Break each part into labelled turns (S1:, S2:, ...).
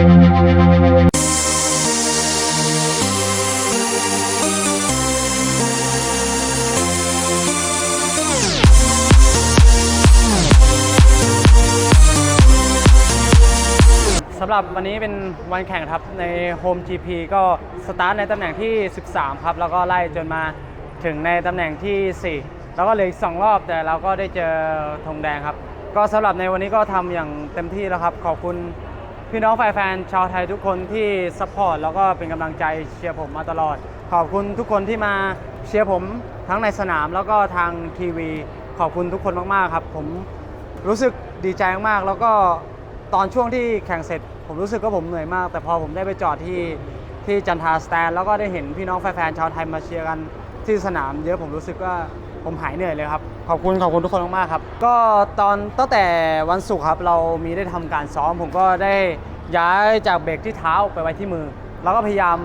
S1: สำหรับวันนี้เป็นวันแข่งครับใน Home GP ก็สตาร์ทในตำแหน่งที่ 13 ครับ แล้วก็ไล่จนมาถึงในตำแหน่งที่ 4 แล้วก็เหลืออีก 2 รอบแต่เราก็ได้เจอธงแดงครับ ก็สำหรับในวันนี้ก็ทำอย่างเต็มที่แล้วครับ ขอบคุณ พี่น้องแฟนชาวไทยทุกคนที่ซัพพอร์ตแล้วก็เป็นกำลังใจเชียร์ผมมาตลอด ขอบคุณทุกคนที่มาเชียร์ผมทั้งในสนามแล้วก็ทางทีวี ขอบคุณทุกคนมากๆครับ ผมรู้สึกดีใจมากๆแล้วก็ตอนช่วงที่แข่งเสร็จ ผมรู้สึกว่าผมเหนื่อยมาก แต่พอผมได้ไปจอดที่ที่จันทาสแตนแล้วก็ได้เห็นพี่น้องแฟนๆชาวไทยมาเชียร์กันที่สนาม เยอะผมรู้สึกว่า ผมหายเหนื่อยเลยครับ ขอบคุณขอบคุณทุกคนมากๆครับ ก็ตอนตั้งแต่วันศุกร์ครับ เรามีได้ทำการซ้อม ผมก็ได้ย้ายจากเบรกที่เท้าไปไว้ที่มือ แล้วก็พยายาม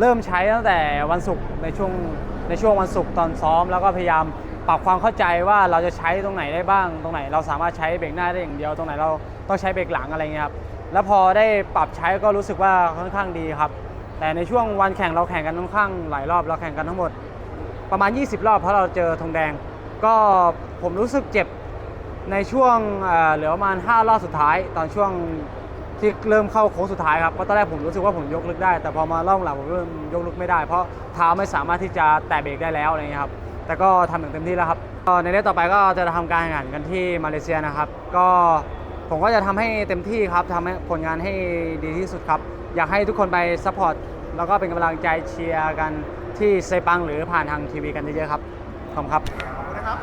S1: เริ่มใช้ตั้งแต่วันศุกร์ในช่วงในช่วงวันศุกร์ตอนซ้อม แล้วก็พยายามปรับความเข้าใจว่าเราจะใช้ตรงไหนได้บ้าง ตรงไหน เราสามารถใช้เบรกหน้าได้อย่างเดียว ตรงไหนเราต้องใช้เบรกหลังอะไรเงี้ยครับแล้วพอได้ปรับใช้ก็รู้สึกว่าค่อนข้างดีครับ แต่ในช่วงวันแข่งเราแข่งกันค่อนข้างหลายรอบเราแข่งกันทั้งหมด ประมาณ 20 รอบเพราะเราเจอธงแดง ก็ผมรู้สึกเจ็บในช่วงเเหลือประมาณ 5 รอบสุดท้าย ตอนช่วงที่เริ่มเข้าโค้งสุดท้ายครับเพราะตอนแรกผมรู้สึกว่าผมยกลึกได้ แต่พอมาล่องหลังผมเริ่มยกลึกไม่ได้ เพราะเท้าไม่สามารถที่จะแตะเบรกได้แล้วอะไรเงี้ยครับแต่ก็ทำอย่างเต็มที่แล้วครับในเรื่องต่อไปก็จะทำการแข่งขันกันที่มาเลเซียนะครับ ก็ผมก็จะทำให้เต็มที่ครับทำให้ผลงานให้ดีที่สุดครับ อยากให้ทุกคนไปซัพพอร์ต แล้วก็เป็นกำลังใจเชียร์กันที่เซปังหรือผ่านทางทีวีกันเยอะๆครับขอบคุณครับ